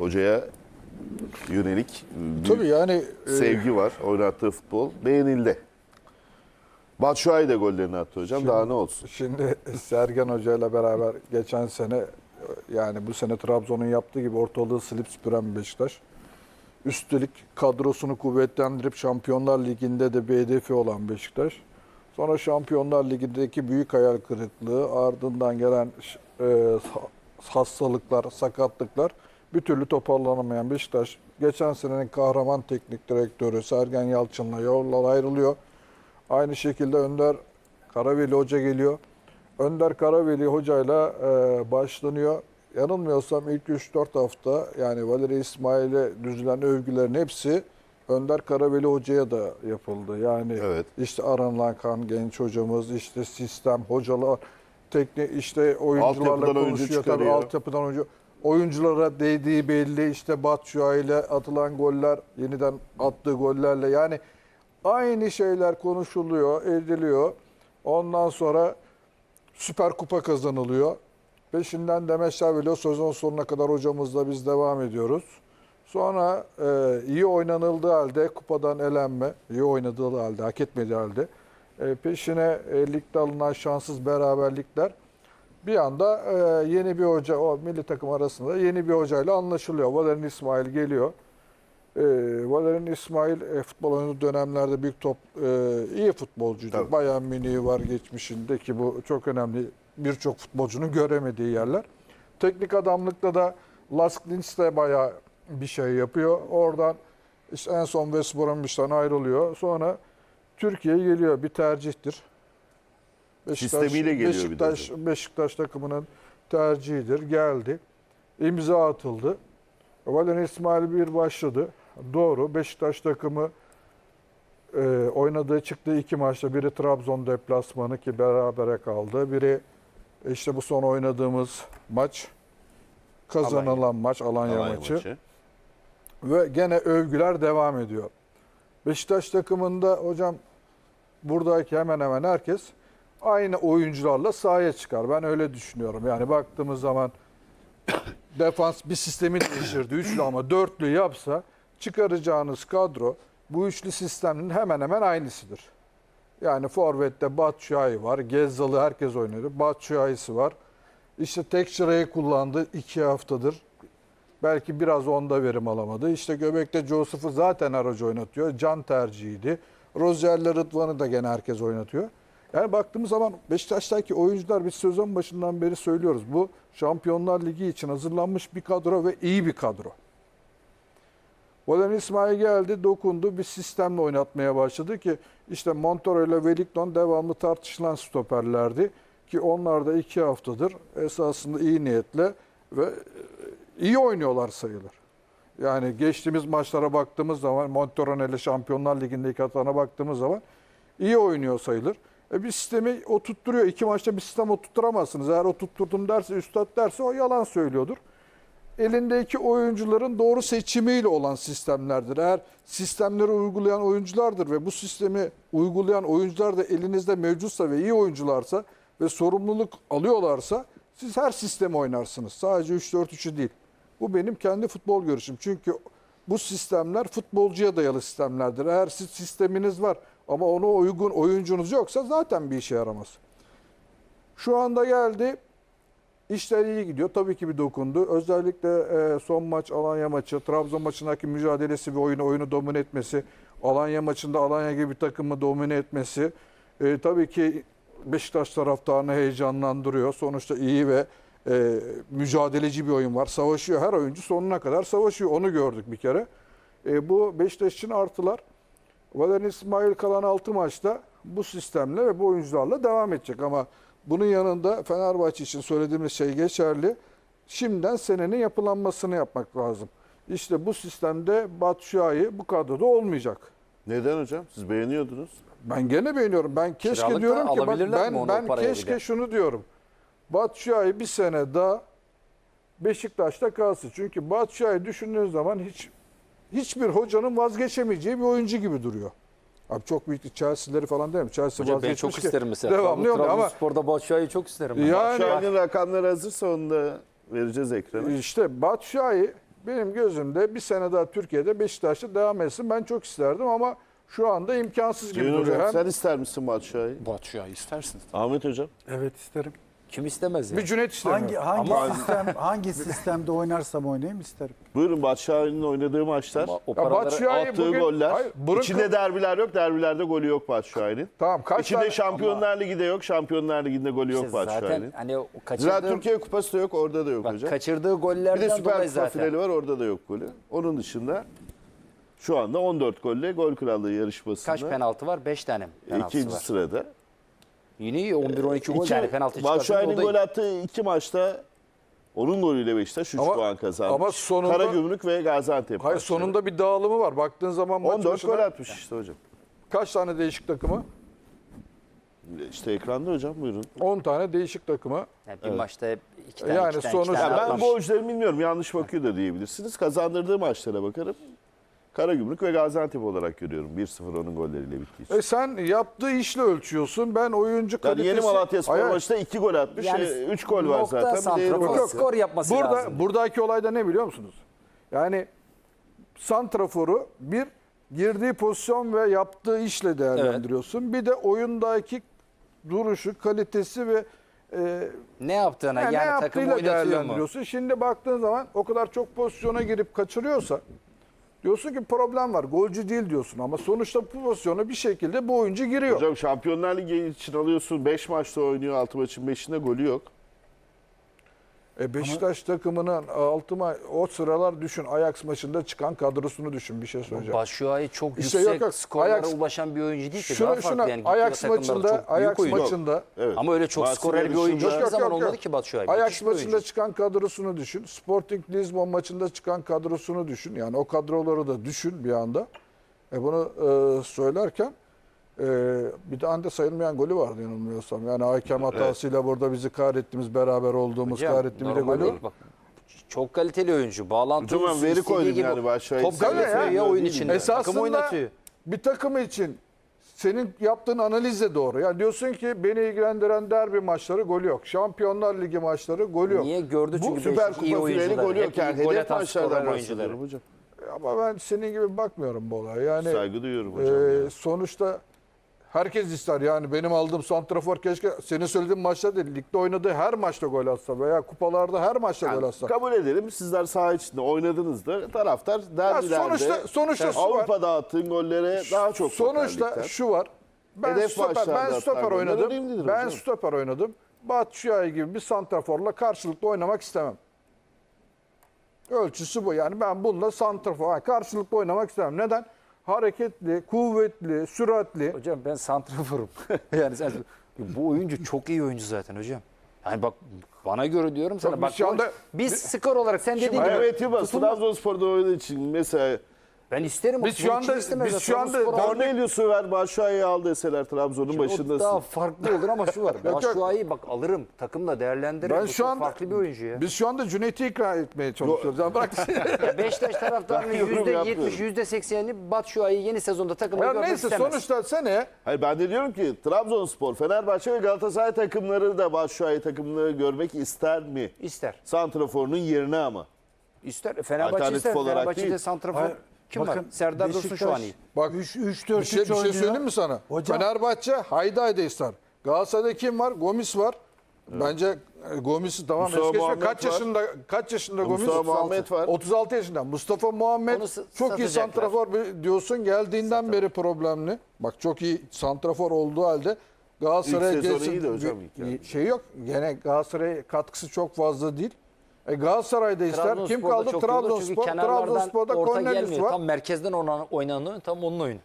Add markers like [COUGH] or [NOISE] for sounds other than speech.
hocaya yönelik bir Tabii yani e, sevgi var. Oynattığı futbol beğenildi. Batshuayi de gollerini attı hocam. Daha ne olsun? Şimdi Sergen Hoca ile beraber geçen sene yani bu sene Trabzon'un yaptığı gibi ortalığı silip süpüren Beşiktaş. Üstelik kadrosunu kuvvetlendirip Şampiyonlar Ligi'nde de bir hedefi olan Beşiktaş. Sonra Şampiyonlar Ligi'ndeki büyük hayal kırıklığı ardından gelen e, hastalıklar, sakatlıklar bir türlü toparlanamayan Beşiktaş geçen senenin kahraman teknik direktörü Sergen Yalçın'la yollar ayrılıyor. Aynı şekilde Önder Karaveli Hoca geliyor. Önder Karaveli Hoca'yla e, başlanıyor. Yanılmıyorsam ilk 3-4 hafta yani Valeri İsmail'e düzülen övgülerin hepsi Önder Karaveli Hoca'ya da yapıldı. Yani Evet. işte Aran Kan genç hocamız, işte sistem, hocalar, teknik işte oyuncularla Altyapıdan oyuncu konuşuyor. Tabii çıkarıyor. altyapıdan oyuncu. Oyunculara değdiği belli. işte Batshuayi ile atılan goller, yeniden attığı gollerle yani aynı şeyler konuşuluyor, ediliyor. Ondan sonra Süper Kupa kazanılıyor. Peşinden Demet Şavil'e sezon sonuna kadar hocamızla biz devam ediyoruz. Sonra e, iyi oynanıldığı halde kupadan elenme, iyi oynadığı halde, hak etmediği halde e, peşine e, ligde alınan şanssız beraberlikler bir anda e, yeni bir hoca, o milli takım arasında yeni bir hocayla anlaşılıyor. Valerian İsmail geliyor. E, Valerian İsmail e, futbol oynadığı dönemlerde büyük top e, iyi futbolcuydu. Tabii. Bayern Münih'i var geçmişinde ki bu çok önemli. Birçok futbolcunun göremediği yerler. Teknik adamlıkta da Lask Linz de bayağı bir şey yapıyor. Oradan işte en son West Bromwich'ten ayrılıyor. Sonra Türkiye'ye geliyor. Bir tercihtir. Sistemiyle geliyor bir de Beşiktaş, Beşiktaş takımının tercihidir. Geldi. İmza atıldı. Valerian İsmail bir başladı. Doğru. Beşiktaş takımı e, oynadığı çıktığı iki maçta biri Trabzon deplasmanı ki berabere kaldı. Biri işte bu son oynadığımız maç kazanılan Alanya. maç Alanya, Alanya maçı. maçı. Ve gene övgüler devam ediyor. Beşiktaş takımında hocam buradaki hemen hemen herkes aynı oyuncularla sahaya çıkar. Ben öyle düşünüyorum. Yani baktığımız zaman [COUGHS] defans bir sistemi değiştirdi. Üçlü ama dörtlü yapsa çıkaracağınız kadro bu üçlü sistemin hemen hemen aynısıdır. Yani Forvet'te Batshuayi var. Gezzalı herkes oynuyor. Batshuayi'si var. İşte tek şırayı kullandı iki haftadır. Belki biraz onda verim alamadı. İşte Göbek'te Joseph'u zaten aracı oynatıyor. Can tercihiydi. Rozier'le Rıdvan'ı da gene herkes oynatıyor. Yani baktığımız zaman Beşiktaş'taki oyuncular biz sezon başından beri söylüyoruz. Bu Şampiyonlar Ligi için hazırlanmış bir kadro ve iyi bir kadro. Valerian İsmail geldi, dokundu, bir sistemle oynatmaya başladı ki işte Montoro ile Wellington devamlı tartışılan stoperlerdi. Ki onlar da iki haftadır esasında iyi niyetle ve e, iyi oynuyorlar sayılır. Yani geçtiğimiz maçlara baktığımız zaman Montoro ile Şampiyonlar Ligi'ndeki hatana baktığımız zaman iyi oynuyor sayılır. E bir sistemi oturtturuyor. İki maçta bir sistem oturtturamazsınız. Eğer oturtturdum derse, üstad derse o yalan söylüyordur elindeki oyuncuların doğru seçimiyle olan sistemlerdir. Eğer sistemleri uygulayan oyunculardır ve bu sistemi uygulayan oyuncular da elinizde mevcutsa ve iyi oyuncularsa ve sorumluluk alıyorlarsa siz her sistemi oynarsınız. Sadece 3-4-3'ü değil. Bu benim kendi futbol görüşüm. Çünkü bu sistemler futbolcuya dayalı sistemlerdir. Eğer siz sisteminiz var ama ona uygun oyuncunuz yoksa zaten bir işe yaramaz. Şu anda geldi. İşler iyi gidiyor. Tabii ki bir dokundu. Özellikle e, son maç Alanya maçı, Trabzon maçındaki mücadelesi ve oyunu oyunu domine etmesi, Alanya maçında Alanya gibi takımı domine etmesi e, tabii ki Beşiktaş taraftarını heyecanlandırıyor. Sonuçta iyi ve e, mücadeleci bir oyun var. Savaşıyor. Her oyuncu sonuna kadar savaşıyor. Onu gördük bir kere. E, bu Beşiktaş için artılar. Valerian İsmail kalan 6 maçta bu sistemle ve bu oyuncularla devam edecek ama bunun yanında Fenerbahçe için söylediğimiz şey geçerli. Şimdiden senenin yapılanmasını yapmak lazım. İşte bu sistemde Batshuayi bu kadroda olmayacak. Neden hocam? Siz beğeniyordunuz. Ben gene beğeniyorum. Ben keşke Kiralık da diyorum ki bak, ben ben keşke bir de? şunu diyorum. Batshuayi bir sene daha Beşiktaş'ta kalsın. Çünkü Batshuayi düşündüğün zaman hiç hiçbir hocanın vazgeçemeyeceği bir oyuncu gibi duruyor. Abi çok büyük Chelsea'leri falan değil mi? Chelsea Hocam ben çok ki isterim mesela. Devamlı ama Trabzonspor'da Batshuayi'yi çok isterim. ben. Yani- anın rakamları hazırsa onu da vereceğiz ekrana. İşte Batshuayi benim gözümde bir sene daha Türkiye'de Beşiktaş'ta devam etsin. Ben çok isterdim ama şu anda imkansız gibi Ceyhun duruyor. Hocam Hem sen ister misin Batshuayi? Batshuayi istersin. Ahmet Hocam. Evet isterim. Kim istemez ya? bir Cüneyt istemiyor. Hangi hangi Ama- sistem [LAUGHS] hangi sistemde oynarsam oynayayım isterim. Buyurun Batshuayi'nin oynadığı maçlar. O Ya paraları Batshuayi Attığı bugün- goller. Hayır, burun İçinde derbiler yok. Derbilerde golü yok Batshuayi'nin. Tamam kaç İçinde tane Şampiyonlar Ligi de yok. Şampiyonlar Ligi'nde golü yok İşte zaten Batshuayi'nin. hani o Zira kaçırdığı, Türkiye Kupası da yok. Orada da yok bak, hocam. kaçırdığı Bir de Süper dolayı Kupa zaten. finali var. Orada da yok golü. Onun dışında şu anda 14 golle gol krallığı yarışmasında. Kaç penaltı var? 5 tane mi penaltısı İkinci var. sırada. Yine iyi 11-12 gol İki- yani penaltı o da gol attığı iki maçta onun golüyle Beşiktaş 3 Ama- puan kazanmış. ama sonunda- Karagümrük ve Gaziantep Hayır maçları. sonunda bir dağılımı var. Baktığın zaman maç 14 başına gol atmış işte hocam. kaç tane değişik takımı? İşte ekranda hocam buyurun. 10 tane değişik takımı. Yani bir maçta hep iki tane, Yani iki tane, sonuç- iki tane Ya ben bu oyuncuları bilmiyorum. Yanlış bakıyor da diyebilirsiniz. Kazandırdığı maçlara bakarım. Karagümrük ve Gaziantep olarak görüyorum. 1-0 onun golleriyle bittiği için. E sen yaptığı işle ölçüyorsun. Ben oyuncu Yani kalitesi... yeni Malatya Spor Hayır, maçta 2 gol atmış. Yani 3 gol var zaten. Bir de santrafor, skor yapması Burada, lazım. buradaki olay da ne biliyor musunuz? Yani santraforu bir girdiği pozisyon ve yaptığı işle değerlendiriyorsun. Bir de oyundaki duruşu, kalitesi ve e, Ne yaptığına yani yani, ne takım yaptığıyla oynatıyor mu? değerlendiriyorsun. Şimdi baktığın zaman o kadar çok pozisyona girip kaçırıyorsa diyorsun ki problem var. Golcü değil diyorsun ama sonuçta pozisyona bir şekilde bu oyuncu giriyor. Hocam Şampiyonlar Ligi için alıyorsun. 5 maçta oynuyor. 6 maçın 5'inde golü yok. E Beşiktaş takımının altıma o sıralar düşün Ajax maçında çıkan kadrosunu düşün bir şey söyleyeceğim. Batshuayi çok İşte yüksek yok, yok. skorlara Ajax- ulaşan bir oyuncu değil ki. Daha Şuna farklı şuna yani. Ajax takımlarda maçında çok büyük Ajax oyuncu. maçında Evet. Ama öyle çok Marsilya skorer bir oyuncu dışında- hiçbir Yok, zaman yok, olmadı yok. ki Batshuayi. Ajax Müthiş bir maçında oyuncu. çıkan kadrosunu düşün. Sporting Lisbon maçında çıkan kadrosunu düşün. Yani o kadroları da düşün bir anda. E bunu e, söylerken e, bir de sayılmayan golü vardı yanılmıyorsam. Yani hakem hatasıyla burada bizi kahrettiğimiz beraber olduğumuz Hocam, kahrettiğimiz de golü. Bak, çok kaliteli oyuncu. Bağlantı oyuncusu, veri koydum gibi yani Batshuayi. Top Tabii oynatıyor ya, ya oyun değil içinde. Takım Esasında oynatıyor. bir takım için senin yaptığın analiz de doğru. Yani diyorsun ki beni ilgilendiren derbi maçları golü yok. Şampiyonlar Ligi maçları golü yok. Niye gördü Bu çünkü Süper Beşiktaş iyi Kupa finali oyuncular. golü yok. Hep Yani iyi gol hedef atan skorer maçlardan oyuncuları. bahsediyorum hocam. Ama ben senin gibi bakmıyorum bu olaya. Yani Saygı duyuyorum hocam. Ee, ya. sonuçta herkes ister yani benim aldığım santrafor keşke senin söylediğin maçta değil ligde oynadığı her maçta gol atsa veya kupalarda her maçta gol Yani atsa. kabul edelim sizler saha içinde oynadınız da taraftar Ya derbilerde sonuçta sonuçta şu var. Avrupa'da attığın gollere daha çok Sonuçta bakar ligden. şu var. Ben Hedef stoper, ben stoper oynadım. Ben hocam. stoper oynadım. Batshuayi gibi bir santraforla karşılıklı oynamak istemem. Ölçüsü bu. Yani ben bununla santrafor karşılıklı oynamak istemem. Neden? Hareketli, kuvvetli, süratli. Hocam ben santraforum. [LAUGHS] yani sen, bu oyuncu çok iyi oyuncu zaten hocam. Yani bak bana göre diyorum sana. Bak biz şu anda- biz skor olarak sen dediğin gibi Evet Trabzonspor'da oynadığı için mesela ben isterim. Biz şu anda- biz şu anda Trabzonspor aldı. Cornelius'u ver Batshuayi'yi al deseler Trabzon'un başındasın. daha farklı olur ama şu var. [LAUGHS] Batshuayi'yi bak alırım. Takımla değerlendiririm. Ben Bu şu anda farklı bir oyuncu ya. Biz şu anda Cüneyt'i ikna etmeye çalışıyoruz. Yani bırak. [LAUGHS] Beşiktaş taraftarının Ben yorum yüzde yapmıyorum. yetmiş, yüzde sekseni Batshuayi'yi yeni sezonda takımda ya görmek neyse istemez. sonuçta sene Hayır ben de diyorum ki Trabzonspor, Fenerbahçe ve Galatasaray takımları da Batshuayi takımını görmek ister mi? İster. Santrafor'un yerine ama. İster. Fenerbahçe ister. Fenerbahçe'de santrafor Kim var? bakın, Serdar Dursun şu an iyi. bak 3 3 4 bir şey, bir şey söyleyeyim mi sana? Hocam Fenerbahçe haydi haydi ister. Galatasaray'da kim var? Gomis var. Bence e, Gomis'i tamam Mustafa es geçme. Muhammed Kaç var. yaşında kaç yaşında Gomis? Mustafa 36. Muhammed var. 36 yaşında. Mustafa Muhammed çok iyi santrafor bir- diyorsun. Geldiğinden beri problemli. Bak çok iyi santrafor olduğu halde Galatasaray'a İlk sezonu geçsin- iyiydi hocam. Şey yok. Gene Galatasaray'a katkısı çok fazla değil. E Galatasaray'da ister. Kim kaldı? Trabzonspor. Trabzonspor'da Cornelius var. Tam merkezden oynanan oyun tam onun oyunu.